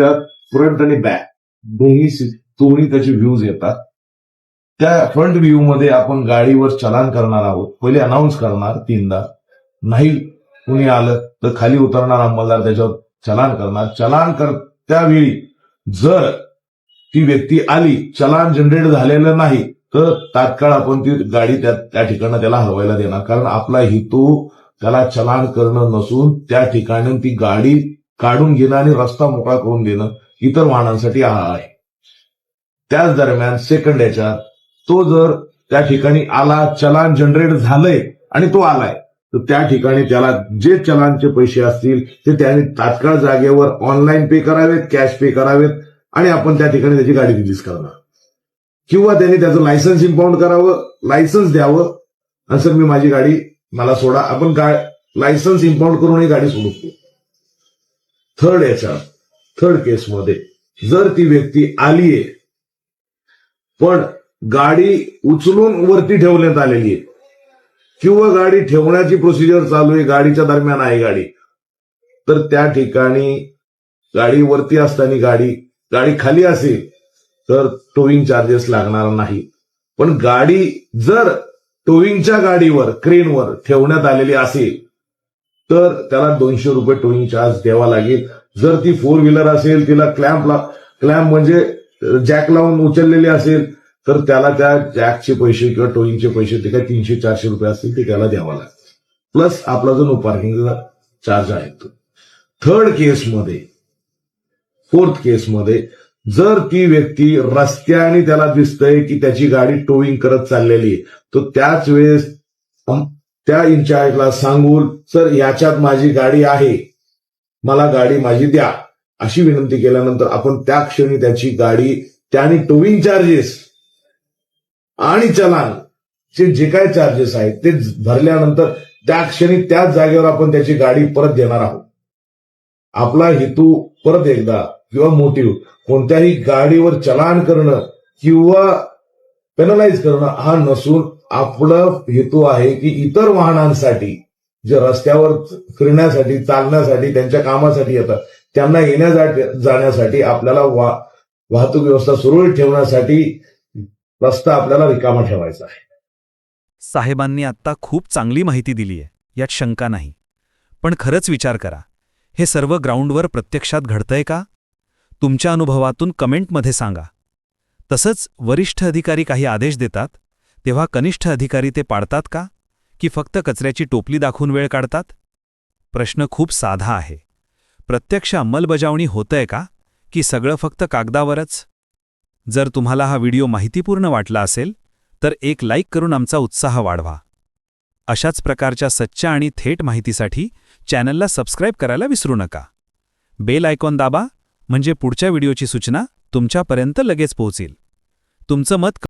त्यात फ्रंट आणि बॅक दोन्ही दोन्ही त्याचे व्ह्यूज येतात. त्या फ्रंट व्ह्यू मध्ये आपण गाडीवर चलान करणार आहोत. पहिले अनाऊन्स करणार तीनदा. नाही कुणी आलं तर खाली उतरणार अंमलदार त्याच्यावर चलान करणार. चलान कर त्यावेळी जर ती व्यक्ती आली चलान जनरेट झालेलं नाही तर तात्काळ आपण ती गाडी त्या त्या ठिकाणी त्याला हवायला देणार. कारण आपला हेतू त्याला चलान करणं नसून त्या ठिकाणी ती गाडी काढून घेणं आणि रस्ता मोकळा करून देणं इतर वाहनांसाठी हा आहे. त्याच दरम्यान सेकंड याच्यात तो जर त्या ठिकाणी आला चलान जनरेट झालंय आणि तो आलाय तर त्या ठिकाणी त्याला जे चलानचे पैसे असतील ते त्याने तात्काळ जागेवर ऑनलाईन पे करावेत कॅश पे करावेत आणि आपण त्या ठिकाणी त्याची गाडी रिलीज करणार. किंवा त्यांनी त्याचं लायसन्स इम्पाऊंड करावं लायसन्स द्यावं आणि सर मी माझी गाडी मला सोडा. आपण गा लायसन्स इम्पाऊंड करून ही गाडी सोडू थर्ड याच्या थर्ड केसमध्ये. जर ती व्यक्ती आलीये पण गाडी उचलून वरती ठेवण्यात आलेली आहे किंवा गाडी ठेवण्याची प्रोसिजर चालू आहे गाडीच्या दरम्यान आहे गाडी तर त्या ठिकाणी गाडी वरती असताना गाडी गाडी खाली असेल तर टोईंग चार्जेस लागणार नाही. पण गाडी जर टोईंगच्या गाडीवर क्रेनवर ठेवण्यात आलेली असेल तर त्याला दोनशे रुपये टोईंग चार्ज द्यावा लागेल. जर ती फोर व्हीलर असेल तिला क्लॅम्प क्लॅम्प म्हणजे जॅक लावून उचललेली असेल तर त्याला त्या जॅकचे पैसे किंवा टोईंगचे पैसे ते काय तीनशे चारशे रुपये असतील ते त्याला द्यावा लागेल. प्लस आपला जो नो पार्किंगचा चार्ज आहे तो. थर्ड केसमध्ये फोर्थ केसमध्ये जर ती व्यक्ती रस्त्याने त्याला दिसतंय की त्याची गाडी टोईंग करत चाललेली आहे तर त्याच वेळेस त्या इन्चार्जला सांगून सर याच्यात माझी गाडी आहे. मला गाडी माझी द्या. अशी विनंती केल्यानंतर आपण त्या क्षणी त्याची गाडी त्याने टोविंग चार्जेस आणि चलान चे जे काय चार्जेस आहेत ते भरल्यानंतर त्या क्षणी त्याच जागेवर आपण त्याची गाडी परत देणार आहोत. आपला हेतू परत एकदा किंवा मोटिव्ह कोणत्याही गाडीवर चलान करणं किंवा पेनलाइज करणं हा नसून आपला हेतू आहे की इतर वाहनांसाठी जे रस्त्यावर फिरण्यासाठी चालण्यासाठी त्यांच्या कामासाठी येतात त्यांना येण्या जाण्यासाठी आपल्याला वा वाहतूक व्यवस्था सुरळीत ठेवण्यासाठी रस्ता आपल्याला रिकामा ठेवायचा आहे. साहेबांनी आत्ता खूप चांगली माहिती दिली आहे यात शंका नाही. पण खरंच विचार करा हे सर्व ग्राउंडवर प्रत्यक्षात घडतंय का? तुमच्या अनुभवातून कमेंटमध्ये सांगा. तसंच वरिष्ठ अधिकारी काही आदेश देतात तेव्हा कनिष्ठ अधिकारी ते पाळतात का? की फक्त कचऱ्याची टोपली दाखवून वेळ काढतात? प्रश्न खूप साधा आहे. प्रत्यक्ष अंमलबजावणी होतंय का? की सगळं फक्त कागदावरच? जर तुम्हाला हा व्हिडिओ माहितीपूर्ण वाटला असेल तर एक लाईक करून आमचा उत्साह वाढवा. अशाच प्रकारच्या सच्च्या आणि थेट माहितीसाठी चॅनलला सबस्क्राईब करायला विसरू नका. बेल आयकॉन दाबा म्हणजे पुढच्या व्हिडिओची सूचना तुमच्यापर्यंत लगेच पोहोचेल. तुमचं मत